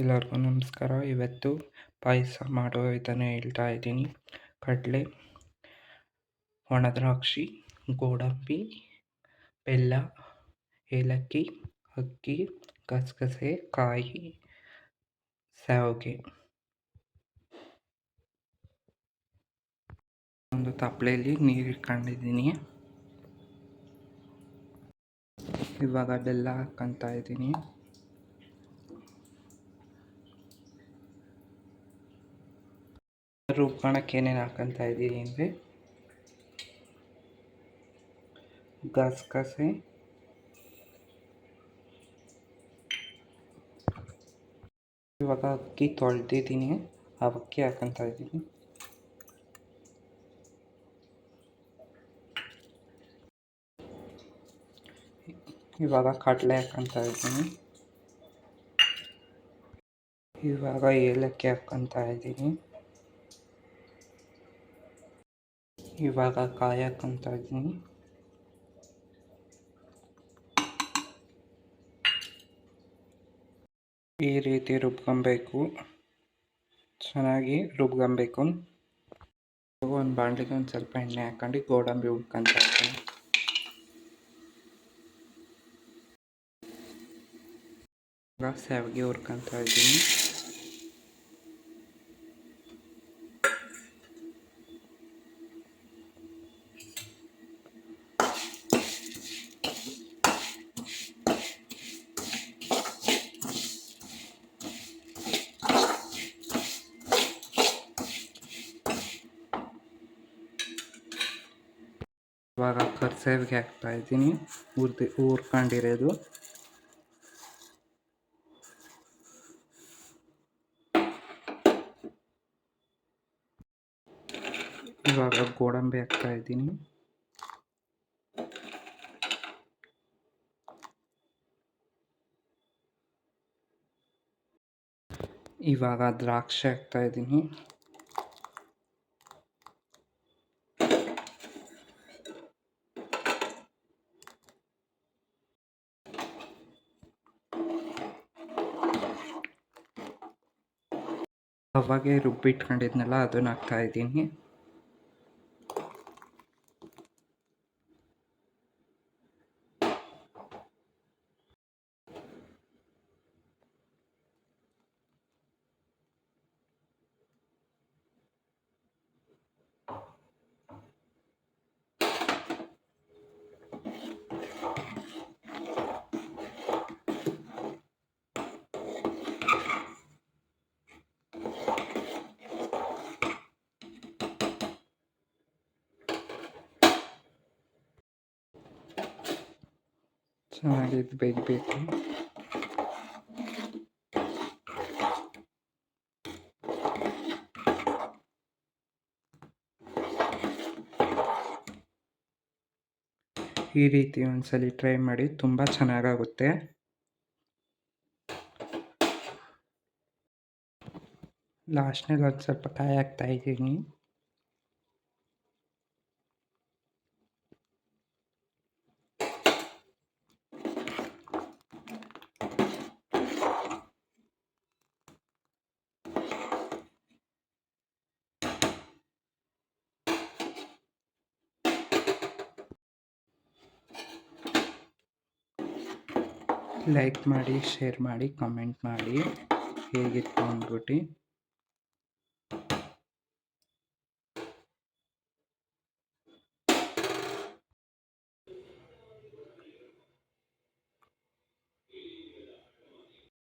ಎಲ್ಲರಿಗೂ ನಮಸ್ಕಾರ. ಇವತ್ತು ಪಾಯಸ ಮಾಡೋ ವಿಧಾನ ಹೇಳ್ತಾ ಇದ್ದೀನಿ. ಕಡಲೆ ಒಣದ್ರಾಕ್ಷಿ ಗೋಡಂಬಿ, ಬೆಲ್ಲ, ಏಲಕ್ಕಿ, ಅಕ್ಕಿ, ಗಸಗಸೆ, ಕಾಯಿ ಶಾವಿಗೆ ಒಂದು ತಪ್ಪಲೆಯಲ್ಲಿ ನೀರು ಇಟ್ಕೊಂಡಿದ್ದೀನಿ. ಇವಾಗ ಬೆಲ್ಲ ಹಾಕ್ಕೊತಾ ಇದ್ದೀನಿ. ರುಬ್ಕೊಳಕ್ಕೆ ಏನೇನು ಹಾಕ್ಕೊತಾ ಇದ್ದೀನಿ ಅಂದರೆ ಗಸಗಸೆ ಇವಾಗ ಅಕ್ಕಿ ತೊಳೆದಿದ್ದೀನಿ ಆ ಅಕ್ಕಿ ಹಾಕ್ಕೊತಾ ಇದ್ದೀನಿ. ಇವಾಗ ಕಡಲೆ ಹಾಕ್ಕೊತಾ ಇದ್ದೀನಿ. ಇವಾಗ ಏಲಕ್ಕಿ ಹಾಕ್ಕೊತಾ ಇದ್ದೀನಿ. ಇವಾಗ ಕಾಯಕ್ಕಂತ ಇದ್ದೀನಿ ಈ ರೀತಿ ರುಬ್ಕೊಬೇಕು ಚೆನ್ನಾಗಿ ರುಬ್ಕೊಬೇಕು ಒಂದು ಬಾಣಲಿಗೆ ಒಂದು ಸ್ವಲ್ಪ ಎಣ್ಣೆ ಹಾಕೊಂಡು ಗೋಡಂಬಿ ಹುಡ್ಕೊತಾ ಇದ್ದೀನಿ ಇವಾಗ ಹುರ್ಕೊತಾ ಇದ್ದೀನಿ. ಇವಾಗ ಕರ್ಸೇವಿಗೆ ಹಾಕ್ತಾ ಇದ್ದೀನಿ. ಹುರ್ದು ಹುರ್ಕೊಂಡಿರೋದು ಇವಾಗ ಗೋಡಂಬಿ ಹಾಕ್ತಾ ಇದ್ದೀನಿ. ಇವಾಗ ದ್ರಾಕ್ಷಿ ಹಾಕ್ತಾ ಇದ್ದೀನಿ. ಅವಾಗೆ ರುಬ್ಬಿಟ್ಕೊಂಡಿದ್ನಲ್ಲ ಅದನ್ನ ಹಾಕ್ತಾ ಇದ್ದೀನಿ ಚೆನ್ನಾಗಿ ಇದು ಬೇಯಬೇಕು ಈ ರೀತಿ ಒಂದ್ಸಲಿ ಟ್ರೈ ಮಾಡಿ ತುಂಬ ಚೆನ್ನಾಗಾಗುತ್ತೆ. ಲಾಸ್ಟ್ನಲ್ಲಿ ಒಂದು ಸ್ವಲ್ಪ ಕಾಯಿ ಹಾಕ್ತಾ ಇದ್ದೀನಿ. ಲೈಕ್ ಮಾಡಿ ಶೇರ್ ಮಾಡಿ ಕಮೆಂಟ್ ಮಾಡಿ ಹೇಗಿತ್ತು ಅಂದ್ಬಿಟ್ಟು.